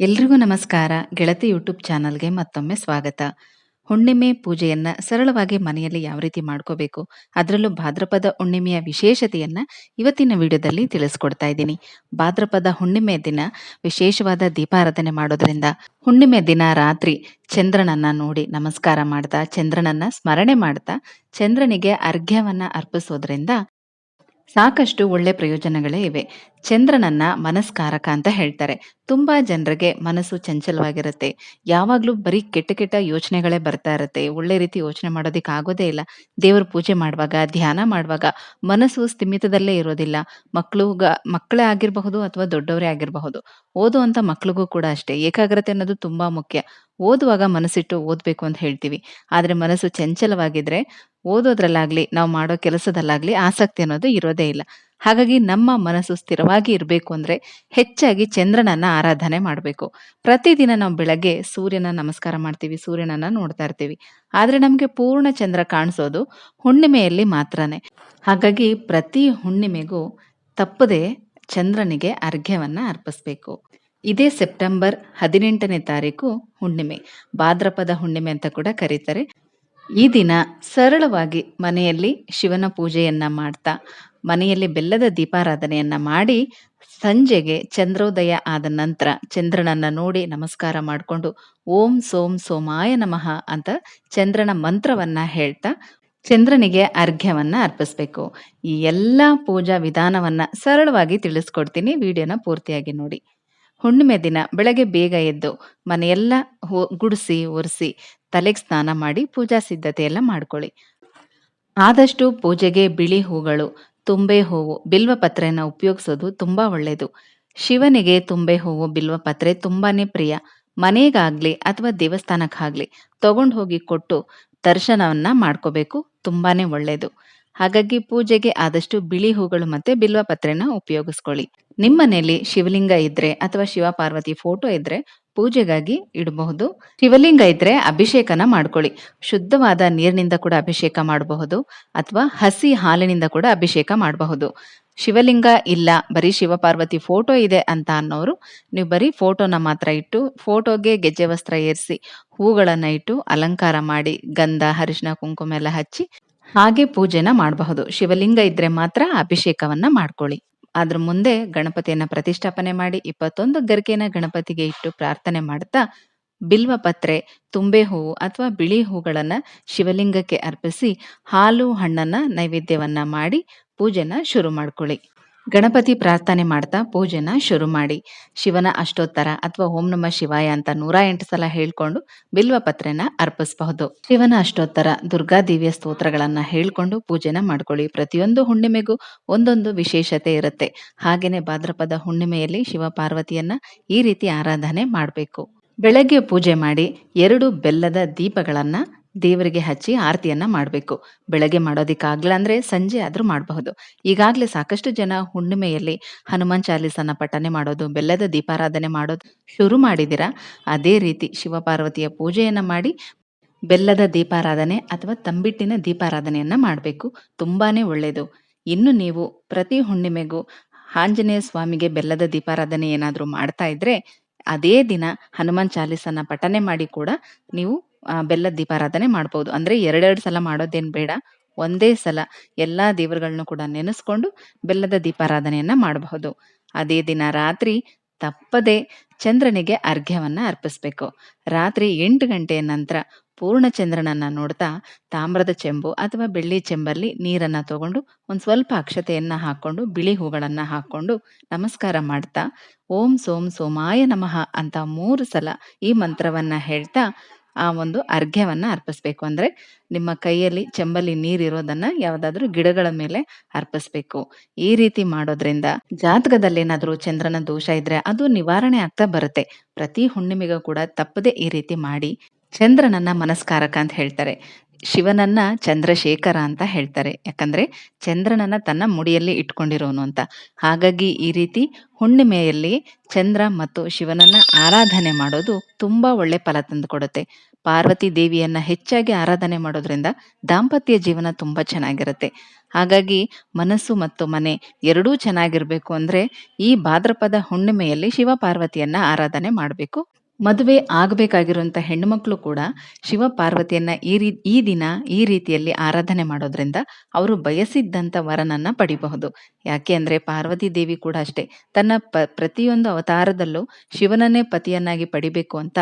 ಎಲ್ರಿಗೂ ನಮಸ್ಕಾರ. ಗೆಳತಿ ಯೂಟ್ಯೂಬ್ ಚಾನಲ್ಗೆ ಮತ್ತೊಮ್ಮೆ ಸ್ವಾಗತ. ಹುಣ್ಣಿಮೆ ಪೂಜೆಯನ್ನ ಸರಳವಾಗಿ ಮನೆಯಲ್ಲಿ ಯಾವ ರೀತಿ ಮಾಡ್ಕೋಬೇಕು, ಅದರಲ್ಲೂ ಭಾದ್ರಪದ ಹುಣ್ಣಿಮೆಯ ವಿಶೇಷತೆಯನ್ನ ಇವತ್ತಿನ ವಿಡಿಯೋದಲ್ಲಿ ತಿಳಿಸ್ಕೊಡ್ತಾ ಇದ್ದೀನಿ. ಭಾದ್ರಪದ ಹುಣ್ಣಿಮೆ ದಿನ ವಿಶೇಷವಾದ ದೀಪಾರಾಧನೆ ಮಾಡೋದ್ರಿಂದ ಹುಣ್ಣಿಮೆ ದಿನ ರಾತ್ರಿ ಚಂದ್ರನನ್ನ ನೋಡಿ ನಮಸ್ಕಾರ ಮಾಡ್ತಾ, ಚಂದ್ರನನ್ನ ಸ್ಮರಣೆ ಮಾಡ್ತಾ, ಚಂದ್ರನಿಗೆ ಅರ್ಘ್ಯವನ್ನ ಅರ್ಪಿಸೋದ್ರಿಂದ ಸಾಕಷ್ಟು ಒಳ್ಳೆ ಪ್ರಯೋಜನಗಳೇ ಇವೆ. ಚಂದ್ರನನ್ನ ಮನಸ್ಕಾರಕ ಅಂತ ಹೇಳ್ತಾರೆ. ತುಂಬಾ ಜನರಿಗೆ ಮನಸ್ಸು ಚಂಚಲವಾಗಿರುತ್ತೆ. ಯಾವಾಗ್ಲೂ ಬರೀ ಕೆಟ್ಟ ಕೆಟ್ಟ ಯೋಚನೆಗಳೇ ಬರ್ತಾ ಇರುತ್ತೆ. ಒಳ್ಳೆ ರೀತಿ ಯೋಚನೆ ಮಾಡೋದಿಕ್ ಆಗೋದೇ ಇಲ್ಲ. ದೇವ್ರ ಪೂಜೆ ಮಾಡುವಾಗ, ಧ್ಯಾನ ಮಾಡುವಾಗ ಮನಸ್ಸು ಸ್ಥಿಮಿತದಲ್ಲೇ ಇರೋದಿಲ್ಲ. ಮಕ್ಕಳುಗ ಮಕ್ಕಳೇ ಆಗಿರಬಹುದು ಅಥವಾ ದೊಡ್ಡವರೇ ಆಗಿರಬಹುದು. ಓದುವಂತ ಮಕ್ಳಿಗೂ ಕೂಡ ಅಷ್ಟೇ. ಏಕಾಗ್ರತೆ ಅನ್ನೋದು ತುಂಬಾ ಮುಖ್ಯ. ಓದುವಾಗ ಮನಸ್ಸಿಟ್ಟು ಓದ್ಬೇಕು ಅಂತ ಹೇಳ್ತೀವಿ. ಆದ್ರೆ ಮನಸ್ಸು ಚಂಚಲವಾಗಿದ್ರೆ ಓದೋದ್ರಲ್ಲಾಗ್ಲಿ, ನಾವು ಮಾಡೋ ಕೆಲಸದಲ್ಲಾಗ್ಲಿ ಆಸಕ್ತಿ ಅನ್ನೋದು ಇರೋದೇ ಇಲ್ಲ. ಹಾಗಾಗಿ ನಮ್ಮ ಮನಸ್ಸು ಸ್ಥಿರವಾಗಿ ಇರಬೇಕು ಅಂದರೆ ಹೆಚ್ಚಾಗಿ ಚಂದ್ರನನ್ನ ಆರಾಧನೆ ಮಾಡಬೇಕು. ಪ್ರತಿದಿನ ನಾವು ಬೆಳಗ್ಗೆ ಸೂರ್ಯನ ನಮಸ್ಕಾರ ಮಾಡ್ತೀವಿ, ಸೂರ್ಯನನ್ನ ನೋಡ್ತಾ ಇರ್ತೀವಿ. ಆದರೆ ನಮಗೆ ಪೂರ್ಣ ಚಂದ್ರ ಕಾಣಿಸೋದು ಹುಣ್ಣಿಮೆಯಲ್ಲಿ ಮಾತ್ರನೇ. ಹಾಗಾಗಿ ಪ್ರತಿ ಹುಣ್ಣಿಮೆಗೂ ತಪ್ಪದೆ ಚಂದ್ರನಿಗೆ ಅರ್ಘ್ಯವನ್ನು ಅರ್ಪಿಸ್ಬೇಕು. ಇದೇ ಸೆಪ್ಟೆಂಬರ್ ಹದಿನೆಂಟನೇ ತಾರೀಕು ಹುಣ್ಣಿಮೆ. ಭಾದ್ರಪದ ಹುಣ್ಣಿಮೆ ಅಂತ ಕೂಡ ಕರೀತಾರೆ. ಈ ದಿನ ಸರಳವಾಗಿ ಮನೆಯಲ್ಲಿ ಶಿವನ ಪೂಜೆಯನ್ನ ಮಾಡ್ತಾ, ಮನೆಯಲ್ಲಿ ಬೆಲ್ಲದ ದೀಪಾರಾಧನೆಯನ್ನ ಮಾಡಿ, ಸಂಜೆಗೆ ಚಂದ್ರೋದಯ ಆದ ನಂತರ ಚಂದ್ರನನ್ನ ನೋಡಿ ನಮಸ್ಕಾರ ಮಾಡಿಕೊಂಡು ಓಂ ಸೋಂ ಸೋಮಾಯ ನಮಃ ಅಂತ ಚಂದ್ರನ ಮಂತ್ರವನ್ನ ಹೇಳ್ತಾ ಚಂದ್ರನಿಗೆ ಅರ್ಘ್ಯವನ್ನ ಅರ್ಪಿಸ್ಬೇಕು. ಈ ಎಲ್ಲ ಪೂಜಾ ವಿಧಾನವನ್ನ ಸರಳವಾಗಿ ತಿಳಿಸ್ಕೊಡ್ತೀನಿ. ವಿಡಿಯೋನ ಪೂರ್ತಿಯಾಗಿ ನೋಡಿ. ಹುಣ್ಣಿಮೆ ದಿನ ಬೆಳಗ್ಗೆ ಬೇಗ ಎದ್ದು ಮನೆಯೆಲ್ಲ ಹೊ ಗುಡಿಸಿ ಒರೆಸಿ ತಲೆಗೆ ಸ್ನಾನ ಮಾಡಿ ಪೂಜಾ ಸಿದ್ಧತೆ ಎಲ್ಲ ಮಾಡ್ಕೊಳ್ಳಿ. ಆದಷ್ಟು ಪೂಜೆಗೆ ಬಿಳಿ ಹೂಗಳು, ತುಂಬೆ ಹೂವು ಬಿಲ್ವಪತ್ರೆನ ಉಪಯೋಗಿಸೋದು ತುಂಬಾ ಒಳ್ಳೆಯದು ಶಿವನಿಗೆ ತುಂಬೆ ಹೂವು ಬಿಲ್ವಪತ್ರೆ ತುಂಬಾನೇ ಪ್ರಿಯ. ಮನೆಗಾಗ್ಲಿ ಅಥವಾ ದೇವಸ್ಥಾನಕ್ಕಾಗ್ಲಿ ತಗೊಂಡು ಹೋಗಿ ಕೊಟ್ಟು ದರ್ಶನವನ್ನ ಮಾಡ್ಕೋಬೇಕು, ತುಂಬಾನೇ ಒಳ್ಳೆಯದು ಹಾಗಾಗಿ ಪೂಜೆಗೆ ಆದಷ್ಟು ಬಿಳಿ ಹೂಗಳು ಮತ್ತೆ ಬಿಲ್ವ ಪತ್ರೆನ ಉಪಯೋಗಿಸ್ಕೊಳ್ಳಿ. ನಿಮ್ಮನೇಲಿ ಶಿವಲಿಂಗ ಇದ್ರೆ ಅಥವಾ ಶಿವ ಪಾರ್ವತಿ ಫೋಟೋ ಇದ್ರೆ ಪೂಜೆಗಾಗಿ ಇಡಬಹುದು. ಶಿವಲಿಂಗ ಇದ್ರೆ ಅಭಿಷೇಕನ ಮಾಡ್ಕೊಳ್ಳಿ. ಶುದ್ಧವಾದ ನೀರಿನಿಂದ ಕೂಡ ಅಭಿಷೇಕ ಮಾಡಬಹುದು ಅಥವಾ ಹಸಿ ಹಾಲಿನಿಂದ ಕೂಡ ಅಭಿಷೇಕ ಮಾಡಬಹುದು. ಶಿವಲಿಂಗ ಇಲ್ಲ, ಬರೀ ಶಿವಪಾರ್ವತಿ ಫೋಟೋ ಇದೆ ಅಂತ ಅನ್ನೋರು, ನೀವು ಬರೀ ಫೋಟೋನ ಮಾತ್ರ ಇಟ್ಟು, ಫೋಟೋಗೆ ಗೆಜ್ಜೆ ವಸ್ತ್ರ ಏರಿಸಿ, ಹೂಗಳನ್ನ ಇಟ್ಟು ಅಲಂಕಾರ ಮಾಡಿ, ಗಂಧ ಹರಿಶಿನ ಕುಂಕುಮ ಎಲ್ಲ ಹಚ್ಚಿ ಹಾಗೆ ಪೂಜೆನ ಮಾಡಬಹುದು. ಶಿವಲಿಂಗ ಇದ್ರೆ ಮಾತ್ರ ಅಭಿಷೇಕವನ್ನ ಮಾಡ್ಕೊಳ್ಳಿ. ಅದ್ರ ಮುಂದೆ ಗಣಪತಿಯನ್ನ ಪ್ರತಿಷ್ಠಾಪನೆ ಮಾಡಿ ಇಪ್ಪತ್ತೊಂದು ಗರಿಕೆನ ಗಣಪತಿಗೆ ಇಟ್ಟು ಪ್ರಾರ್ಥನೆ ಮಾಡ್ತಾ ಬಿಲ್ವ ಪತ್ರೆ, ತುಂಬೆ ಹೂವು ಅಥವಾ ಬಿಳಿ ಹೂಗಳನ್ನ ಶಿವಲಿಂಗಕ್ಕೆ ಅರ್ಪಿಸಿ ಹಾಲು ಹಣ್ಣನ್ನ ನೈವೇದ್ಯವನ್ನ ಮಾಡಿ ಪೂಜೆನ ಶುರು ಮಾಡ್ಕೊಳ್ಳಿ. ಗಣಪತಿ ಪ್ರಾರ್ಥನೆ ಮಾಡ್ತಾ ಪೂಜೆನ ಶುರು ಮಾಡಿ. ಶಿವನ ಅಷ್ಟೋತ್ತರ ಅಥವಾ ಓಂ ನಮ ಶಿವಾಯ ಅಂತ ನೂರ ಎಂಟು ಸಲ ಹೇಳ್ಕೊಂಡು ಬಿಲ್ವ ಪತ್ರೆನ ಅರ್ಪಿಸಬಹುದು. ಶಿವನ ಅಷ್ಟೋತ್ತರ ದುರ್ಗಾ ದಿವ್ಯ ಸ್ತೋತ್ರಗಳನ್ನ ಹೇಳ್ಕೊಂಡು ಪೂಜೆನ ಮಾಡ್ಕೊಳ್ಳಿ. ಪ್ರತಿಯೊಂದು ಹುಣ್ಣಿಮೆಗೂ ಒಂದೊಂದು ವಿಶೇಷತೆ ಇರುತ್ತೆ. ಹಾಗೇನೆ ಭಾದ್ರಪದ ಹುಣ್ಣಿಮೆಯಲ್ಲಿ ಶಿವ ಪಾರ್ವತಿಯನ್ನ ಈ ರೀತಿ ಆರಾಧನೆ ಮಾಡಬೇಕು. ಬೆಳಗ್ಗೆ ಪೂಜೆ ಮಾಡಿ ಎರಡು ಬೆಲ್ಲದ ದೀಪಗಳನ್ನ ದೇವರಿಗೆ ಹಚ್ಚಿ ಆರತಿಯನ್ನ ಮಾಡಬೇಕು. ಬೆಳಗ್ಗೆ ಮಾಡೋದಿಕ್ಕಾಗ್ಲಿಲ್ಲ ಅಂದ್ರೆ ಸಂಜೆ ಆದ್ರೂ ಮಾಡಬಹುದು. ಈಗಾಗಲೇ ಸಾಕಷ್ಟು ಜನ ಹುಣ್ಣಿಮೆಯಲ್ಲಿ ಹನುಮಾನ್ ಚಾಲೀಸನ್ನ ಪಠನೆ ಮಾಡೋದು, ಬೆಲ್ಲದ ದೀಪಾರಾಧನೆ ಮಾಡೋದು ಶುರು ಮಾಡಿದಿರಾ? ಅದೇ ರೀತಿ ಶಿವಪಾರ್ವತಿಯ ಪೂಜೆಯನ್ನ ಮಾಡಿ ಬೆಲ್ಲದ ದೀಪಾರಾಧನೆ ಅಥವಾ ತಂಬಿಟ್ಟಿನ ದೀಪಾರಾಧನೆಯನ್ನ ಮಾಡಬೇಕು. ತುಂಬಾನೇ ಒಳ್ಳೆಯದು ಇನ್ನು ನೀವು ಪ್ರತಿ ಹುಣ್ಣಿಮೆಗೂ ಆಂಜನೇಯ ಸ್ವಾಮಿಗೆ ಬೆಲ್ಲದ ದೀಪಾರಾಧನೆ ಏನಾದರೂ ಮಾಡ್ತಾ ಇದ್ರೆ, ಅದೇ ದಿನ ಹನುಮಾನ್ ಚಾಲೀಸನ್ನ ಪಠನೆ ಮಾಡಿ ಕೂಡ ನೀವು ಬೆಲ್ಲದ ದೀಪಾರಾಧನೆ ಮಾಡ್ಬೋದು. ಅಂದ್ರೆ ಎರಡೆರಡು ಸಲ ಮಾಡೋದೇನ್ ಬೇಡ, ಒಂದೇ ಸಲ ಎಲ್ಲಾ ದೇವರುಗಳನ್ನು ಕೂಡ ನೆನೆಸ್ಕೊಂಡು ಬೆಲ್ಲದ ದೀಪಾರಾಧನೆಯನ್ನ ಮಾಡಬಹುದು. ಅದೇ ದಿನ ರಾತ್ರಿ ತಪ್ಪದೆ ಚಂದ್ರನಿಗೆ ಅರ್ಘ್ಯವನ್ನ ಅರ್ಪಿಸ್ಬೇಕು. ರಾತ್ರಿ ಎಂಟು ಗಂಟೆಯ ನಂತರ ಪೂರ್ಣ ಚಂದ್ರನನ್ನ ನೋಡ್ತಾ ತಾಮ್ರದ ಚೆಂಬು ಅಥವಾ ಬೆಳ್ಳಿ ಚೆಂಬಲ್ಲಿ ನೀರನ್ನ ತಗೊಂಡು ಒಂದು ಸ್ವಲ್ಪ ಅಕ್ಷತೆಯನ್ನ ಹಾಕೊಂಡು, ಬಿಳಿ ಹೂಗಳನ್ನ ಹಾಕೊಂಡು ನಮಸ್ಕಾರ ಮಾಡ್ತಾ ಓಂ ಸೋಂ ಸೋಮಾಯ ನಮಃ ಅಂತ ಮೂರು ಸಲ ಈ ಮಂತ್ರವನ್ನ ಹೇಳ್ತಾ ಆ ಒಂದು ಅರ್ಘ್ಯವನ್ನ ಅರ್ಪಿಸ್ಬೇಕು. ಅಂದ್ರೆ ನಿಮ್ಮ ಕೈಯಲ್ಲಿ ಚೆಂಬಲ್ಲಿ ನೀರಿರೋದನ್ನ ಯಾವ್ದಾದ್ರು ಗಿಡಗಳ ಮೇಲೆ ಅರ್ಪಿಸ್ಬೇಕು. ಈ ರೀತಿ ಮಾಡೋದ್ರಿಂದ ಜಾತಕದಲ್ಲಿ ಏನಾದ್ರೂ ಚಂದ್ರನ ದೋಷ ಇದ್ರೆ ಅದು ನಿವಾರಣೆ ಆಗ್ತಾ ಬರುತ್ತೆ. ಪ್ರತಿ ಹುಣ್ಣಿಮೆಗೂ ಕೂಡ ತಪ್ಪದೆ ಈ ರೀತಿ ಮಾಡಿ ಚಂದ್ರನನ್ನ ಮನಸ್ಕಾರಕ ಅಂತ ಹೇಳ್ತಾರೆ. ಶಿವನನ್ನ ಚಂದ್ರಶೇಖರ ಅಂತ ಹೇಳ್ತಾರೆ. ಯಾಕಂದ್ರೆ ಚಂದ್ರನನ್ನ ತನ್ನ ಮುಡಿಯಲ್ಲಿ ಇಟ್ಕೊಂಡಿರೋನು ಅಂತ. ಹಾಗಾಗಿ ಈ ರೀತಿ ಹುಣ್ಣಿಮೆಯಲ್ಲಿ ಚಂದ್ರ ಮತ್ತು ಶಿವನನ್ನ ಆರಾಧನೆ ಮಾಡೋದು ತುಂಬಾ ಒಳ್ಳೆ ಫಲ ತಂದುಕೊಡುತ್ತೆ ಪಾರ್ವತಿ ದೇವಿಯನ್ನ ಹೆಚ್ಚಾಗಿ ಆರಾಧನೆ ಮಾಡೋದ್ರಿಂದ ದಾಂಪತ್ಯ ಜೀವನ ತುಂಬಾ ಚೆನ್ನಾಗಿರುತ್ತೆ. ಹಾಗಾಗಿ ಮನಸ್ಸು ಮತ್ತು ಮನೆ ಎರಡೂ ಚೆನ್ನಾಗಿರ್ಬೇಕು ಅಂದ್ರೆ ಈ ಭಾದ್ರಪದ ಹುಣ್ಣಿಮೆಯಲ್ಲಿ ಶಿವ ಪಾರ್ವತಿಯನ್ನ ಆರಾಧನೆ ಮಾಡಬೇಕು. ಮದುವೆ ಆಗಬೇಕಾಗಿರುವಂಥ ಹೆಣ್ಣುಮಕ್ಕಳು ಕೂಡ ಶಿವ ಪಾರ್ವತಿಯನ್ನ ಈ ರೀ, ಈ ದಿನ ಈ ರೀತಿಯಲ್ಲಿ ಆರಾಧನೆ ಮಾಡೋದ್ರಿಂದ ಅವರು ಬಯಸಿದ್ದಂಥ ವರನನ್ನ ಪಡಿಬಹುದು. ಯಾಕೆ ಅಂದ್ರೆ ಪಾರ್ವತಿ ದೇವಿ ಕೂಡ ಅಷ್ಟೇ ತನ್ನ ಪ್ರತಿಯೊಂದು ಅವತಾರದಲ್ಲೂ ಶಿವನನ್ನೇ ಪತಿಯನ್ನಾಗಿ ಪಡಿಬೇಕು ಅಂತ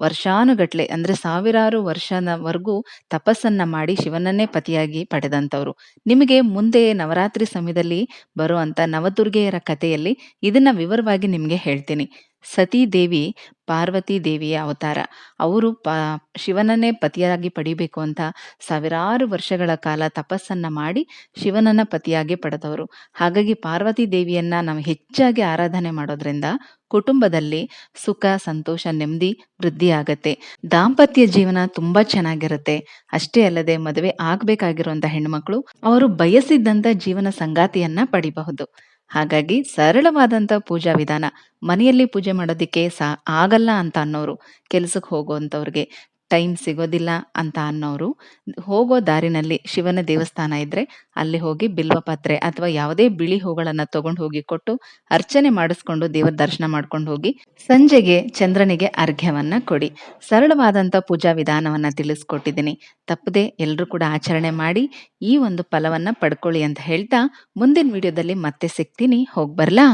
ವರ್ಷಾನುಗಟ್ಲೆ, ಅಂದ್ರೆ ಸಾವಿರಾರು ವರ್ಷದವರೆಗೂ ತಪಸ್ಸನ್ನ ಮಾಡಿ ಶಿವನನ್ನೇ ಪತಿಯಾಗಿ ಪಡೆದಂಥವ್ರು. ನಿಮಗೆ ಮುಂದೆ ನವರಾತ್ರಿ ಸಮಯದಲ್ಲಿ ಬರುವಂತ ನವದುರ್ಗೆಯರ ಕಥೆಯಲ್ಲಿ ಇದನ್ನ ವಿವರವಾಗಿ ನಿಮಗೆ ಹೇಳ್ತೀನಿ. ಸತೀ ದೇವಿ, ಪಾರ್ವತಿ ದೇವಿಯ ಅವತಾರ. ಅವರು ಪ, ಶಿವನನ್ನೇ ಪತಿಯಾಗಿ ಪಡಿಬೇಕು ಅಂತ ಸಾವಿರಾರು ವರ್ಷಗಳ ಕಾಲ ತಪಸ್ಸನ್ನ ಮಾಡಿ ಶಿವನನ್ನ ಪತಿಯಾಗಿ ಪಡೆದವರು. ಹಾಗಾಗಿ ಪಾರ್ವತಿ ದೇವಿಯನ್ನ ನಾವು ಹೆಚ್ಚಾಗಿ ಆರಾಧನೆ ಮಾಡೋದ್ರಿಂದ ಕುಟುಂಬದಲ್ಲಿ ಸುಖ, ಸಂತೋಷ, ನೆಮ್ಮದಿ, ವೃದ್ಧಿ ಆಗತ್ತೆ. ದಾಂಪತ್ಯ ಜೀವನ ತುಂಬಾ ಚೆನ್ನಾಗಿರುತ್ತೆ. ಅಷ್ಟೇ ಅಲ್ಲದೆ ಮದುವೆ ಆಗ್ಬೇಕಾಗಿರುವಂತ ಹೆಣ್ಮಕ್ಳು ಅವರು ಬಯಸಿದ್ದಂತ ಜೀವನ ಸಂಗಾತಿಯನ್ನ ಪಡಿಬಹುದು. ಹಾಗಾಗಿ ಸರಳವಾದಂತ ಪೂಜಾ ವಿಧಾನ ಮನೆಯಲ್ಲಿ ಪೂಜೆ ಮಾಡೋದಿಕ್ಕೆ ಸಾ ಆಗಲ್ಲ ಅಂತ ಅನ್ನೋರು, ಕೆಲ್ಸಕ್ಕೆ ಹೋಗುವಂಥವ್ರಿಗೆ ಟೈಮ್ ಸಿಗೋದಿಲ್ಲ ಅಂತ ಅನ್ನೋರು ಹೋಗೋ ದಾರಿನಲ್ಲಿ ಶಿವನ ದೇವಸ್ಥಾನ ಇದ್ರೆ ಅಲ್ಲಿ ಹೋಗಿ ಬಿಲ್ವಪಾತ್ರೆ ಅಥವಾ ಯಾವುದೇ ಬಿಳಿ ಹೂಗಳನ್ನ ತಗೊಂಡು ಹೋಗಿ ಕೊಟ್ಟು ಅರ್ಚನೆ ಮಾಡಿಸ್ಕೊಂಡು ದೇವರ ದರ್ಶನ ಮಾಡ್ಕೊಂಡು ಹೋಗಿ ಸಂಜೆಗೆ ಚಂದ್ರನಿಗೆ ಅರ್ಘ್ಯವನ್ನ ಕೊಡಿ. ಸರಳವಾದಂಥ ಪೂಜಾ ವಿಧಾನವನ್ನ ತಿಳಿಸ್ಕೊಟ್ಟಿದ್ದೀನಿ. ತಪ್ಪದೆ ಎಲ್ಲರೂ ಕೂಡ ಆಚರಣೆ ಮಾಡಿ ಈ ಒಂದು ಫಲವನ್ನ ಪಡ್ಕೊಳ್ಳಿ ಅಂತ ಹೇಳ್ತಾ ಮುಂದಿನ ವಿಡಿಯೋದಲ್ಲಿ ಮತ್ತೆ ಸಿಗ್ತೀನಿ. ಹೋಗಿ ಬರ್ಲಾ?